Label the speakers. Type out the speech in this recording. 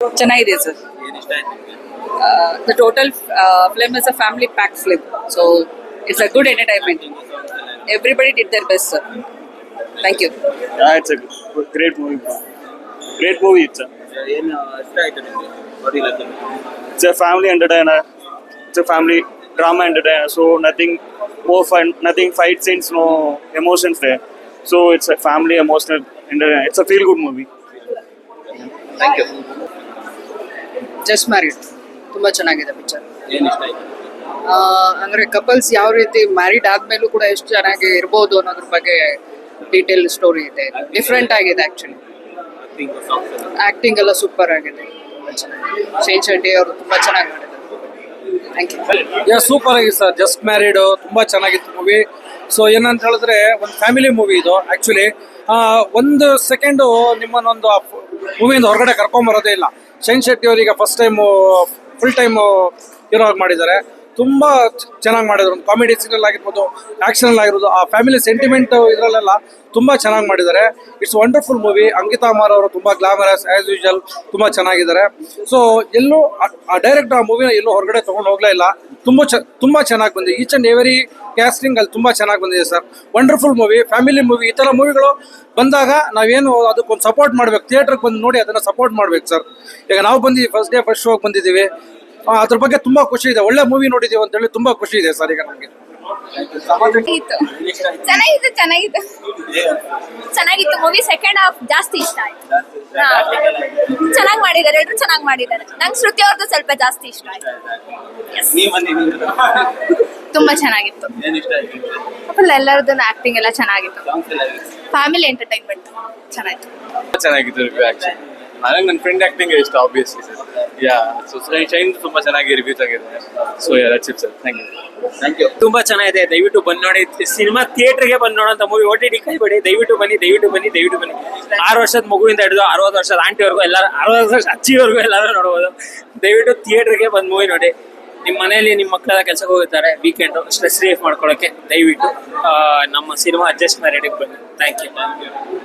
Speaker 1: ಚೆನ್ನಾಗಿದೆ ಸರ್
Speaker 2: ಏನ್ ಇಷ್ಟ ಆಯ್ತು ನಿಮ್ಗೆ
Speaker 1: the total film is a family pack film so it's a good entertainment everybody did their best sir thank you
Speaker 3: Yeah, it's a good, great movie. Great movie. It's a,
Speaker 2: ಏನ್ ಇಷ್ಟ ಆಯ್ತು ನಿಮ್ಗೆ ನೋಡಿ
Speaker 3: it's a family entertainer. It's a family drama entertainer. So nothing more fun, nothing fight scenes, no emotions there. So it's a family emotional entertainer. It's a feel good movie.
Speaker 2: Thank you
Speaker 1: just married. ತುಂಬ ಚೆನ್ನಾಗಿದೆ picture
Speaker 2: ಏನು ಇಷ್ಟ ಆಯ್ತು?
Speaker 1: ಅಂದರೆ couples ಯಾವ ರೀತಿ married ಆದ್ಮೇಲೂ ಕೂಡ ಎಷ್ಟು ಚೆನ್ನಾಗಿ ಇರ್ಬೋದು ಅನ್ನೋದ್ರ ಬಗ್ಗೆ ಡೀಟೇಲ್ ಸ್ಟೋರಿ ಇದೆ. ಡಿಫ್ರೆಂಟ್ ಆಗಿದೆ ಆ್ಯಕ್ಚುಲಿ ಆ್ಯಕ್ಟಿಂಗ್ ಎಲ್ಲ ಸೂಪರ್ ಆಗಿದೆ. ಶೇನ್ ಶೆಟ್ಟಿ ಅವರು ತುಂಬ ಚೆನ್ನಾಗಿ ಮಾಡಿದ್ದಾರೆ. ಥ್ಯಾಂಕ್ ಯು
Speaker 4: ಯಾ ಸೂಪರ್ ಆಗಿದೆ ಸರ್ ಜಸ್ಟ್ ಮ್ಯಾರಿಡ್ ತುಂಬಾ ಚೆನ್ನಾಗಿತ್ತು ಮೂವಿ ಸೊ ಏನಂತ ಹೇಳಿದ್ರೆ ಒಂದು ಫ್ಯಾಮಿಲಿ ಮೂವಿ ಇದು ಆಕ್ಚುಲಿ ಒಂದು ಸೆಕೆಂಡು ನಿಮ್ಮನ್ನೊಂದು ಮೂವಿಯಿಂದ ಹೊರಗಡೆ ಕರ್ಕೊಂಬರೋದೇ ಇಲ್ಲ. ಶೈನ್ ಶೆಟ್ಟಿ ಅವರಿಗೆ first time full time hero ಆಗಿ ಮಾಡಿದ್ದಾರೆ. ತುಂಬ ಚೆನ್ನಾಗಿ ಮಾಡಿದ್ರು ಒಂದು ಕಾಮಿಡಿ ಸೀರಿಯಲ್ ಆಗಿರ್ಬೋದು ಆಕ್ಷನ್ ಆಗಿರ್ಬೋದು, ಆ ಫ್ಯಾಮಿಲಿ ಸೆಂಟಿಮೆಂಟ್ ಇದರಲ್ಲೆಲ್ಲ ತುಂಬ ಚೆನ್ನಾಗಿ ಮಾಡಿದ್ದಾರೆ. It's wonderful movie Ankita Amar ಅವರು ತುಂಬ ಗ್ಲಾಮರಸ್ ಆ್ಯಸ್ ಯೂಶಲ್ ತುಂಬ ಚೆನ್ನಾಗಿದ್ದಾರೆ. ಸೊ ಎಲ್ಲೂ, ಆ ಡೈರೆಕ್ಟ್ ಆ ಮೂವಿನ ಎಲ್ಲೂ ಹೊರಗಡೆ ತೊಗೊಂಡು ಹೋಗಲೇ ಇಲ್ಲ. ತುಂಬ ಚ, ತುಂಬ ಚೆನ್ನಾಗಿ ಬಂದಿದೆ. ಈಚ್ ಆ್ಯಂಡ್ ಎವರಿ ಕ್ಯಾಸ್ಟಿಂಗ್ ಅಲ್ಲಿ ತುಂಬಾ ಚೆನ್ನಾಗಿ ಬಂದಿದೆ sir. Wonderful movie family movie ಈ ಥರ ಮೂವಿಗಳು ಬಂದಾಗ ನಾವೇನು ಅದಕ್ಕೊಂದು ಸಪೋರ್ಟ್ ಮಾಡ್ಬೇಕು. ಥಿಯೇಟರ್ಗೆ ಬಂದು ನೋಡಿ ಅದನ್ನ ಸಪೋರ್ಟ್ ಮಾಡ್ಬೇಕು ಸರ್. ಈಗ ನಾವು ಬಂದಿದ್ದೀವಿ ಫಸ್ಟ್ ಡೇ ಫಸ್ಟ್ ಶೋಗೆ ಬಂದಿದ್ದೀವಿ. ಅದ್ರ ಬಗ್ಗೆ ತುಂಬಾ ಖುಷಿ ಇದೆ. ಒಳ್ಳೆ ಮೂವಿ ನೋಡಿದೀವಿ ಅಂತ ಹೇಳಿ ತುಂಬಾ ಖುಷಿ ಇದೆ ಸರ್ ಈಗ ನಮಗೆ.
Speaker 5: ಚೆನ್ನಾಗಿತ್ತು. ಚೆನ್ನಾಗಿತ್ತು ಚೆನ್ನಾಗಿತ್ತು ಚೆನ್ನಾಗಿತ್ತು. ಮೂವಿ ಸೆಕೆಂಡ್ ಹಾಫ್ ಜಾಸ್ತಿ ಇಷ್ಟ ಆಯ್ತು. ಚೆನ್ನಾಗಿ ಮಾಡಿದ್ದಾರೆ. ಎಲ್ಲರೂ ಚೆನ್ನಾಗಿ ಮಾಡಿದ್ದಾರೆ. ನಂಗೆ ಶ್ರುತಿ ಅವ್ರದ್ದು ಸ್ವಲ್ಪ ಜಾಸ್ತಿ ಇಷ್ಟ ಆಯ್ತು. ತುಂಬಾ ಚೆನ್ನಾಗಿತ್ತು.
Speaker 2: ಏನ್ ಇಷ್ಟ ಆಯ್ತು ನಿಮ್ಗೆ?
Speaker 5: ಫುಲ್ ಎಲ್ಲರದ್ದು ಆಕ್ಟಿಂಗ್ ಎಲ್ಲ ಚೆನ್ನಾಗಿತ್ತು? ಫ್ಯಾಮಿಲಿ ಎಂಟರ್ಟೈನ್ಮೆಂಟ್ ಚೆನ್ನಾಗಿತ್ತು
Speaker 6: ಚೆನ್ನಾಗಿತ್ತು ರಿವ್ಯೂ ಆಕ್ಚುಲಿ ನನಗೆ ನನ್ನ ಫ್ರೆಂಡ್ ಆಕ್ಟಿಂಗ್ ಇಷ್ಟ obviously sir yeah so Shine ತುಂಬಾ ಚೆನ್ನಾಗಿ ರಿವ್ಯೂ ಆಗಿದೆ so yeah that's it sir thank you
Speaker 2: thank you
Speaker 7: ತುಂಬಾ ಚೆನ್ನಾಗಿದೆ. ದಯವಿಟ್ಟು ಬಂದ್ ನೋಡಿ. ಸಿನಿಮಾ ಥಿಯೇಟರ್ಗೆ ಬಂದ್ ನೋಡೋಂಥ ಮೂವಿ ಓ ಟಿ ಟಿ ಕೈಬೇಡಿ ದಯವಿಟ್ಟು ಬನ್ನಿ ದಯವಿಟ್ಟು ಬನ್ನಿ ದಯವಿಟ್ಟು ಬನ್ನಿ. ಆರು ವರ್ಷದ ಮಗುವಿಂದ ಹಿಡಿದು ಅರವತ್ತು ವರ್ಷದ ಆಂಟಿವರೆಗೂ ಎಲ್ಲರೂ ಅರವತ್ತು ವರ್ಷ ಅಚ್ಚಿವರೆಗೂ ಎಲ್ಲರೂ ನೋಡ್ಬೋದು. ದಯವಿಟ್ಟು ಥಿಯೇಟರ್ಗೆ ಬಂದ್ ಮೂವಿ ನೋಡಿ. ನಿಮ್ಮ ಮನೆಯಲ್ಲಿ ನಿಮ್ಮ ಮಕ್ಕಳೆಲ್ಲ ಕೆಲಸಕ್ಕೆ ಹೋಗಿದ್ದಾರೆ ವೀಕೆಂಡ್ ಸ್ಟ್ರೆಸ್ ರಿಲೀಫ್ ಮಾಡ್ಕೊಳ್ಳೋಕೆ ದಯವಿಟ್ಟು ನಮ್ಮ ಸಿನಿಮಾ ಅಡ್ಜಸ್ಟ್ ಮ್ಯಾರೇಡಿಗೆ ಬನ್ನಿ. Thank you